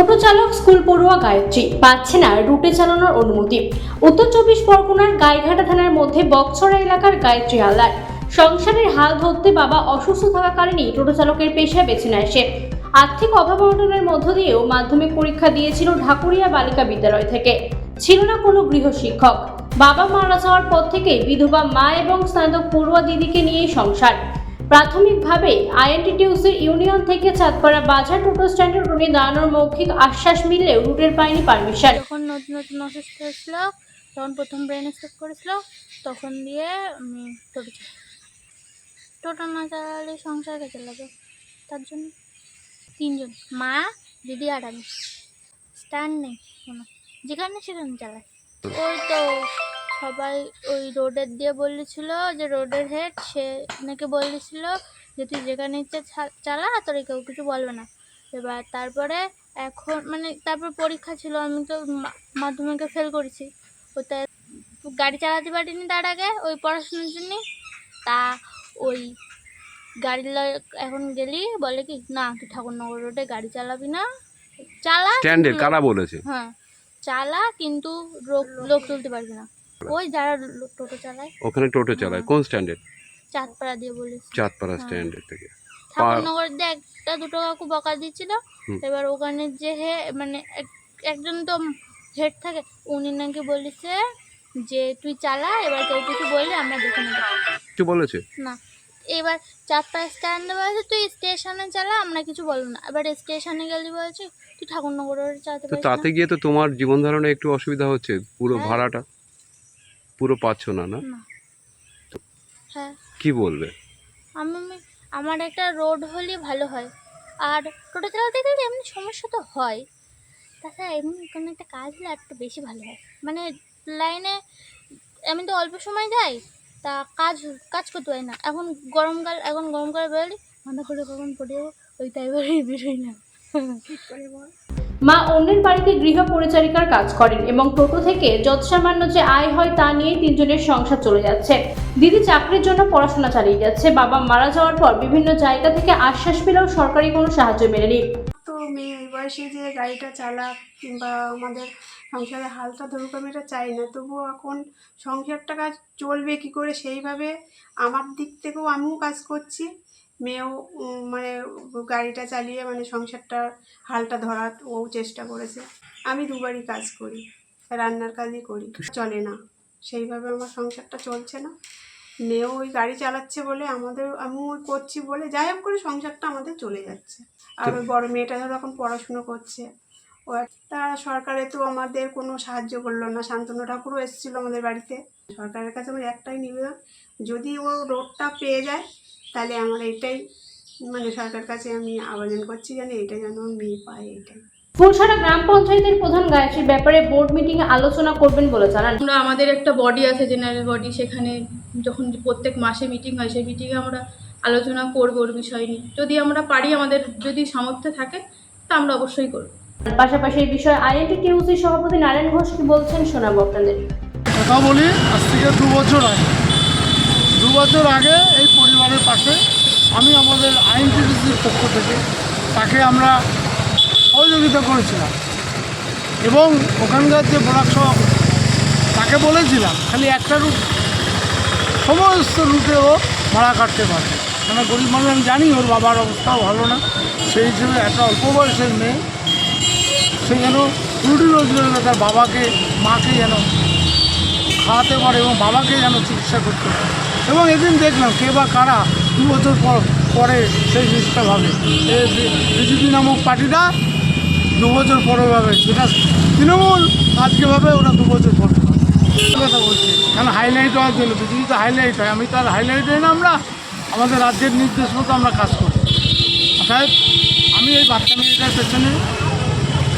টোটো চালক স্কুল পড়ুয়া, গায়ত্রী। পাচ্ছে না রুটে চালানোর অনুমতি। উত্তর চব্বিশ পরগনার গাইঘাটা থানার মধ্যে বক্সরা এলাকার গায়ত্রী হালদার। সংসারের হাল ধরতে বাবা অসুস্থ থাকাকালীনই টোটো চালকের পেশা বেছে নেয় সে। আর্থিক অভাব অনটনের মধ্য দিয়েও মাধ্যমিক পরীক্ষা দিয়েছিল ঢাকুরিয়া বালিকা বিদ্যালয় থেকে। ছিল না কোনো গৃহশিক্ষক বাবা মারা যাওয়ার পর থেকেই বিধবা মা এবং স্নাতক পড়ুয়া দিদিকে নিয়েই সংসার। প্রাথমিকভাবে আইএনটিটিউসির ইউনিয়ন থেকে চাঁদপাড়া বাজার টোটো স্ট্যান্ডের রুটে দাঁড়ানোর মৌখিক আশ্বাস মিললেও রুটের পায়নি পারমিশন। যখন নতুন নতুন অসুস্থ হয়েছিল তখন প্রথম ব্রেন স্ট্রোক করেছিল, তখন দিয়ে আমি টোটো টোটো না চালালে সংসারকে চালাবে তার জন্য তিনজন, মা, দিদি আর আমি। স্ট্যান্ড নেই যেখানে সেখানে চালাই ওই তো সবাই ওই রোডের দিয়ে বলেছিল যে রোডের হেড সে নাকি বলেছিল যে তুই যেখানে ইচ্ছে চালা তোর কেউ কিছু বলবে না। এবার তারপরে এখন মানে তারপর পরীক্ষা ছিল আমি তো মাধ্যমিকে ফেল করেছি। ওটা গাড়ি চালাতে পারিনি তার আগে ওই পড়াশোনার জন্যে। তা ওই গাড়ি ল- এখন গেলি বলে কি না তুই ঠাকুরনগর রোডে গাড়ি চালাবি না। চালা স্ট্যান্ডে কারা বলেছে? হ্যাঁ চালা কিন্তু লোক তুলতে পারবি না। ওই যারা টোটো চালায়। ওখানে টোটো চালায়। কোন স্ট্যান্ডে চাঁদপাড়া দিয়ে বলিস চাঁদপাড়া হ্যাঁ। থেকে। ঠাকুরনগর দিয়ে একটা দুটো কাকু বকা দিচ্ছিল এবার ওখানে যে হে মানে একজন তো হেড থাকে উনি নাকি বলেছে যে তুই চালা এবার কেউ কিছু বললে আমরা দেখে নেব। কিছু বলেছে? না। এবার চারপাড়া স্ট্যান্ডে বলেছে তুই স্টেশনে চালা আমরা কিছু বলব না। এবার স্টেশনে গেলি বলছি তুই ঠাকুরনগর রোডে চালাতে তাতে গিয়ে তো তোমার জীবন ধারণে একটু অসুবিধা হচ্ছে পুরো হ্যাঁ। ভাড়াটা? পুরো পাচ্ছ না না? হ্যাঁ। কি বলবে? আমি আমি- আমার একটা রোড হলে ভালো হয়। আর টোটো চালাতে গেলে এমনি সমস্যা তো হয়। তাছাড়া এমনি কোনো একটা কাজ হলে একটু বেশি ভালো হয়। মানে লাইনে আমি তো অল্প সময় যাই তা কাজ কাজ করতে পারি না। এখন গরমকাল এখন গরমকালে বেরোলি মাথা করে কখন পড়ে যাব ওই তাই বলে বেরোই না। ঠিক করে বল। মা অন্যের বাড়িতে গৃহ পরিচারিকার কাজ করেন এবং টোটো থেকে যৎসামান্য যে আয় হয় তা নিয়েই তিনজনের সংসার চলে যাচ্ছে। দিদি চাকরির জন্য পড়াশোনা চালিয়ে যাচ্ছে। বাবা মারা যাওয়ার পর বিভিন্ন জায়গা থেকে আশ্বাস পেলেও সরকারি কোনো সাহায্য মেলেনি। তো মেয়ে এই বয়সে যে গাড়িটা চালাক কিংবা আমাদের সংসারে হালটা ধরুক আমি এটা চাই না, তবুও এখন সংসারটা কাজ চলবে কি করে সেইভাবে আমার দিক থেকেও আমিও কাজ করছি। মেয়েও মানে গাড়িটা চালিয়ে মানে সংসারটা হালটা ধরার ও চেষ্টা করেছে। আমি দুবারই কাজ করি রান্নার কাজই করি চলে না। সেইভাবে আমার সংসারটা চলছে না। মেয়েও ওই গাড়ি চালাচ্ছে বলে আমাদের আমি ওই করছি বলে যাই হোক করে সংসারটা আমাদের চলে যাচ্ছে। আর ওই বড় মেয়েটা ধরো এখন পড়াশুনো করছে। ও একটা সরকারে তো আমাদের কোনো সাহায্য করল না। শান্তনু ঠাকুরও এসেছিল আমাদের বাড়িতে। সরকারের কাছে আমার একটাই নিবেদন যদি ও রোডটা পেয়ে যায় তাহলে আমার এটাই মানে সরকারের কাছে আমি আবেদন করছি যেন এটা যেন মেয়ে পায় এটাই। ফুলছড়া গ্রাম পঞ্চায়েতের প্রধান গায়ত্রীর ব্যাপারে বোর্ড মিটিংয়ে আলোচনা করবেন বলে জানান। আমরা আমাদের একটা বডি আছে জেনারেল বডি সেখানে যখন প্রত্যেক মাসে মিটিং হয় সেই মিটিংয়ে আমরা আলোচনা করব ওর বিষয় নিয়ে। যদি আমরা পারি আমাদের যদি সামর্থ্য থাকে তা আমরা অবশ্যই করব। পাশাপাশি এই বিষয়ে আইএনটিটিউসি সভাপতি নারায়ণ ঘোষ কি বলছেন শোনাবো আপনাদের। কথা বলি, আজ থেকে দু বছর আগে। দু বছর আগে এই পরিবারের পাশে আমি আমাদের আইনটিডিসির পক্ষ থেকে তাকে আমরা সহযোগিতা করেছিলাম। এবং ওখানকার যে সভাপতি তাকে বলেছিলাম, খালি একটা রুট, সমস্ত রুটে ও ভাড়া কাটতে পারে। কেন গরিব মানুষ, আমি জানি ওর বাবার অবস্থাও ভালো না। সেই হিসেবে একটা অল্প বয়সের মেয়ে সে যেন রুটি রোজগার তার বাবাকে, মাকে যেন খাওয়াতে পারে এবং বাবাকে যেন চিকিৎসা করতে পারে। এবং এদিন দেখলাম কে বা কারা দু বছর পর, পরে সেই জিনিসটা ভাবে। বিজেপি নামক পার্টিটা দু বছর পরে ভাবে। যেটা তৃণমূল, আজকে ভাবে ওরা দু বছর পরে। কথা বলছি। কেন হাইলাইট হওয়ার জন্য? বিজেপি তো হাইলাইট হয়। আমি তার হাইলাইট হই না আমরা। আমাদের রাজ্যের নির্দেশ মতো আমরা কাজ করি। অর্থাৎ আমি এই বাচ্চা মেয়েটার পেছনে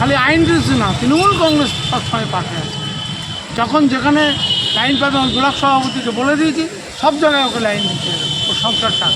খালি আইন দিয়েছে না, তৃণমূল কংগ্রেস সবসময় পাশে আছে। যখন যেখানে লাইন পাবে, আমি ব্লক সভাপতিকে বলে দিয়েছি, সব জায়গায় ওকে লাইন দিতে ও সংসারটা